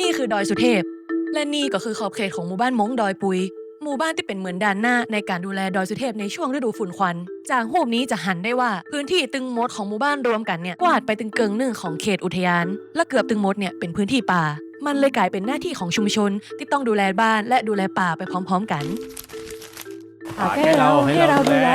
นี่คือดอยสุเทพ และนี่ก็คือขอบเขตของหมู่บ้านมงดอยปุย หมู่บ้านที่เป็นเหมือนด่านหน้าในการดูแลดอยสุเทพในช่วงฤดูฝุ่นควัน จากรูปนี้จะหันได้ว่าพื้นที่ตึงมดของหมู่บ้านรวมกันเนี่ยกวาดไปตึงเกิงหนึ่งของเขตอุทยาน และเกือบตึงมดเนี่ยเป็นพื้นที่ป่า มันเลยกลายเป็นหน้าที่ของชุมชน ที่ต้องดูแลบ้านและดูแลป่าไปพร้อม ๆ กันฝากให้เราให้เราดูแล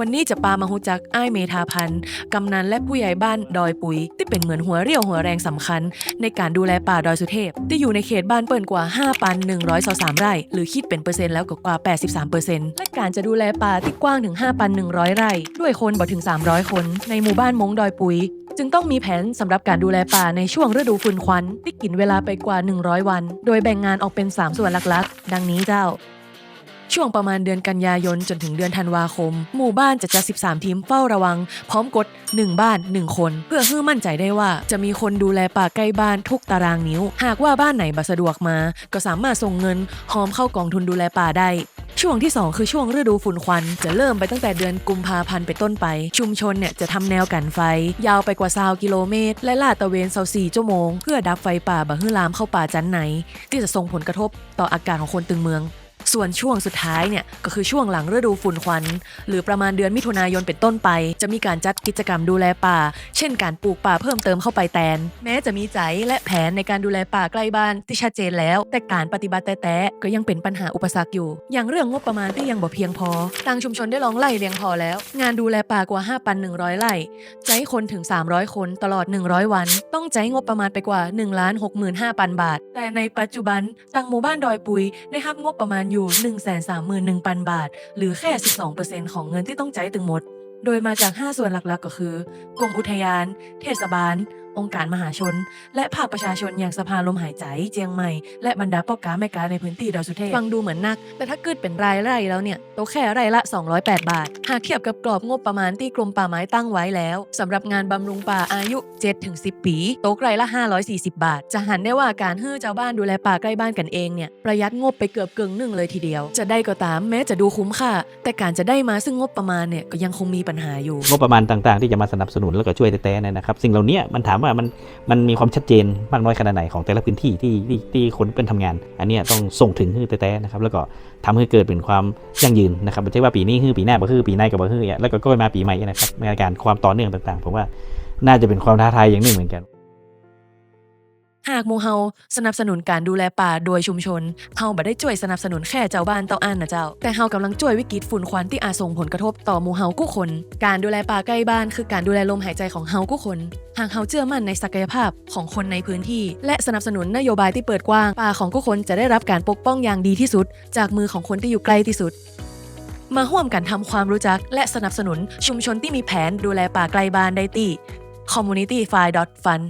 วันนี้จะปามาฮูจักอ้ายเมธาพันธ์กำนันและผู้ใหญ่บ้านดอยปุ๋ย ที่เป็นเหมือนหัวเรี่ยวหัวแรงสำคัญ ในการดูแลป่าดอยสุเทพ ที่อยู่ในเขตบ้านเปิ่นกว่า5ปัน123 ไร่ หรือคิดเป็นเปอร์เซ็นต์แล้วก็กว่า 83เปอร์เซ็นต์และการจะดูแลป่าที่กว้างถึง5ปัน100 ไร่ ด้วยคนบ่ถึง 300 คน ในหมู่บ้านมงดอยปุ๋ยจึงต้องมีแผนสำหรับการดูแลป่าในช่วงฤดูฝุ่นควันที่กินเวลาไปกว่า 100 วัน โดยแบ่งงานออกเป็น 3 ส่วนหลักๆ ดังนี้เจ้า ช่วงประมาณเดือนกันยายนจนถึงเดือนธันวาคม หมู่บ้านจะจัด 13 ทีมเฝ้าระวัง พร้อมกด 1 บ้าน 1 คน เพื่อให้มั่นใจได้ว่าจะมีคนดูแลป่าใกล้บ้านทุกตารางนิ้ว หากว่าบ้านไหนบัสะดวกมา ก็สามารถส่งเงินหอมเข้ากองทุนดูแลป่าได้ช่วงที่ 2 คือช่วงฤดูฝุ่นควัน จะเริ่มไปตั้งแต่เดือนกุมภาพันธ์ไปต้นไป ชุมชนเนี่ยจะทำแนวกันไฟ ยาวไปกว่า20กิโลเมตร และลาดตะเวน24ชั่วโมง เพื่อดับไฟป่าบะฮือลามเข้าป่าจันไหน ที่จะส่งผลกระทบต่ออากาศของคนตึงเมือง ส่วนช่วงสุดท้ายเนี่ยก็คือช่วงหลังฤดูฝุ่นควัน หรือประมาณเดือนมิถุนายนเป็นต้นไป จะมีการจัดกิจกรรมดูแลป่า เช่นการปลูกป่าเพิ่มเติมเข้าไปแทนแม้จะมีใจและแผนในการดูแลป่าใกล้บ้านที่ชัดเจนแล้ว แต่การปฏิบัติแต่ๆก็ยังเป็นปัญหาอุปสรรคอยู่ อย่างเรื่องงบประมาณที่ยังบ่เพียงพอทางชุมชนได้ลองไล่เรียงพอแล้ว งานดูแลป่ากว่า 5,100 ไร่ใจคนถึง 300 คนตลอด 100 วัน ต้องใจงบประมาณไปกว่า1 65,000 บาท แต่ในปัจจุบันทางหมู่บ้านดอยปุยได้รับงบประมาณอยู่131,000 บาท หรือแค่ 12%ของเงินที่ต้องใจตึงหมด โดยมาจาก 5 ส่วนหลักๆ ก็คือ กรมอุทยาน เทศบาล องค์การมหาชน และภาคประชาชนอย่างสภาลมหายใจเจียงใหม่ และบรรดาพ่อค้าแม่ค้าในพื้นที่ดอยสุเทพฟังดูเหมือนนัก แต่ถ้าเกิดเป็นรายไร่แล้วเนี่ยโตะแค่ไร่ละ 208 บาท หากเทียบกับกรอบงบประมาณที่กรมป่าไม้ตั้งไว้แล้วสำหรับงานบำรุงป่าอายุ 7-10 ปีโตะไร่ละ 540 บาท จะหันได้ว่าการให้เจ้าบ้านดูแลป่าใกล้บ้านกันเองเนี่ยประหยัดงบไปเกือบเกิงหนึ่งเลยทีเดียว จะได้ก็ตามแม้จะดูคุ้มค่า แต่การจะได้มาซึ่งงบประมาณเนี่ยก็ยังคงมีปัญหาอยู่ งบประมาณต่างๆ ที่จะมาสนับสนุนแล้วก็ช่วยแต้ๆเนี่ยนะครับสิ่งเหล่านี้มันถามว่าว่ามันมันมีความชัดเจนมากน้อยขนาดไหนของแต่ละพื้นที่ที่ที่ที่คนเป็นทำงาน อันนี้ต้องส่งถึงคือแต่นะครับแล้วก็ทำให้เกิดเป็นความยั่งยืนนะครับไม่ใช่ว่าปีนี้คือปีหน้าบ่คือปีหน้ากับบ่คือเนี่ยแล้วก็ก็มาปีใหม่นะครับในการความต่อเนื่องต่างๆผมว่าน่าจะเป็นความท้าทายอย่างหนึ่งเหมือนกัน หากมูเฮาสนับสนุนการดูแลป่าโดยชุมชน เฮาบ่ได้ช่วยสนับสนุนแค่เจ้าบ้านเต้าอันนะเจ้า แต่เฮากำลังช่วยวิกฤตฝุ่นควันที่อาจส่งผลกระทบต่อหมู่เฮากู้คน การดูแลป่าใกล้บ้านคือการดูแลลมหายใจของเฮากู้คน หากเฮาเชื่อมั่นในศักยภาพของคนในพื้นที่ และสนับสนุนนโยบายที่เปิดกว้าง ป่าของกู้คนจะได้รับการปกป้องอย่างดีที่สุด จากมือของคนที่อยู่ใกล้ที่สุดมาร่วมกันทำความรู้จักและสนับสนุนชุมชนที่มีแผนดูแลป่าไกลบ้านได้ที่ community f i fund